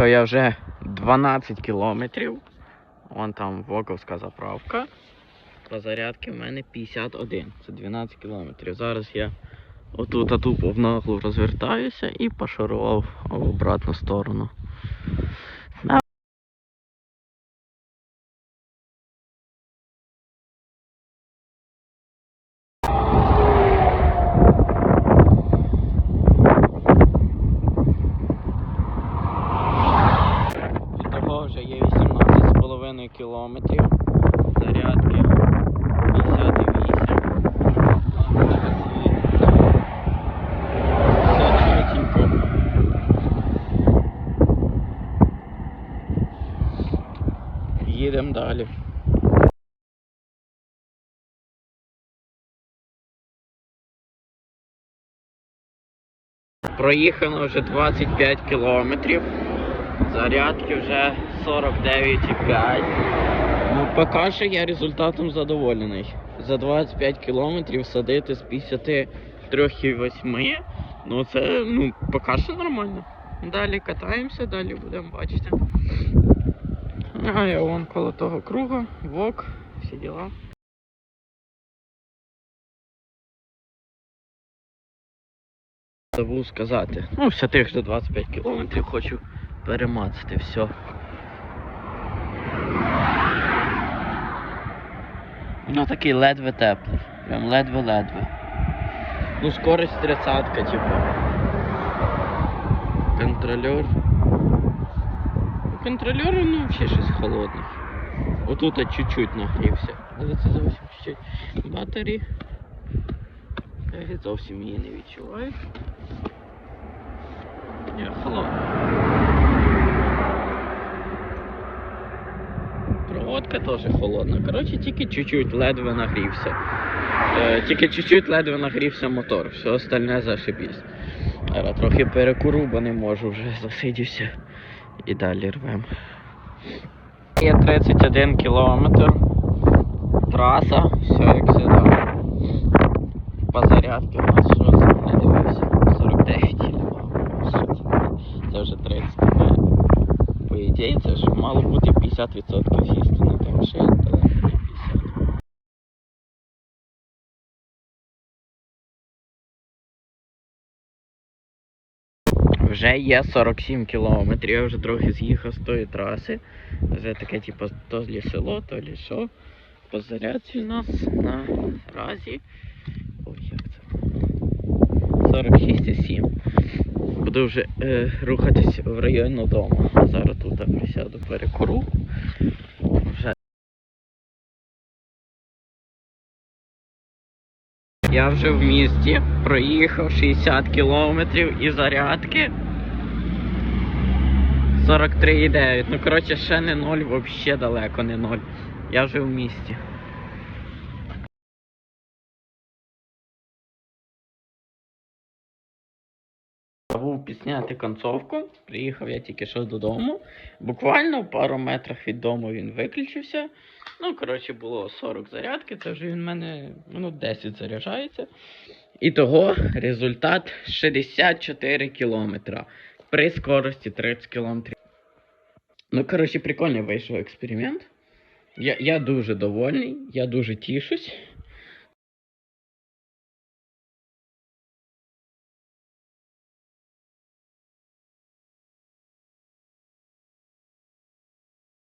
Проїхав я вже 12 кілометрів. Вон там Воковська заправка. По зарядці в мене 51. Це 12 кілометрів. Зараз я отут отут в наглу розвертаюся і пошарував в обратну сторону. На- Того вже є 18,5 кілометрів. Зарядки 58. Їдемо далі. Проїхано вже 25 кілометрів. Зарядки вже 49,5. Ну, поки що я результатом задоволений. За 25 кілометрів садити з 53,8. Ну це ну, поки що нормально. Далі катаємося, далі будемо бачити. А я вон коло того круга, вок, всі діла. Забув сказати. Ну, все тих же 25 кілометрів хочу перемацати все. Ну такий ледве теплий. Прям ледве-ледве. Ну, скорость тридцатка, типу. Контролер. Контролер, ну, взагалі щось холодне. Отут чуть-чуть нагрівся. Але це зовсім чуть-чуть. Батарі. Я зовсім її не відчуваю. Проводка теж холодна. Коротше, тільки чуть-чуть ледве нагрівся. Е, тільки чуть-чуть ледве нагрівся мотор, все остальне зашибісь. Зараз трохи перекуру, бо не можу вже засидівся. І далі рвем. Є 31 кілометр. Траса, все як завжди. По зарядці у нас що не дивився. 49 Це вже 30 км. По ідеї це ж мало бути 50% з'їсти, 50. Вже є 47 кілометрів, я вже трохи з'їхав з тої траси. Вже таке, типу, то лі село, то лі що. По зарядці у нас на разі. Ой, як це? 46,7. Буду вже е, рухатись в район додому. Зараз тут присяду перекуру. Я вже в місті проїхав 60 кілометрів і зарядки. 43,9. Ну коротше ще не 0, взагалі далеко не 0. Я вже в місті. Забув підсняти концовку. Приїхав я тільки що додому. Буквально в пару метрах від дому він виключився. Ну, коротше, було 40 зарядки, це вже він в мене минут 10 заряджається. І того результат 64 кілометра при скорості 30 кілометрів. Ну, коротше, прикольний вийшов експеримент. Я, я дуже довольний, я дуже тішусь.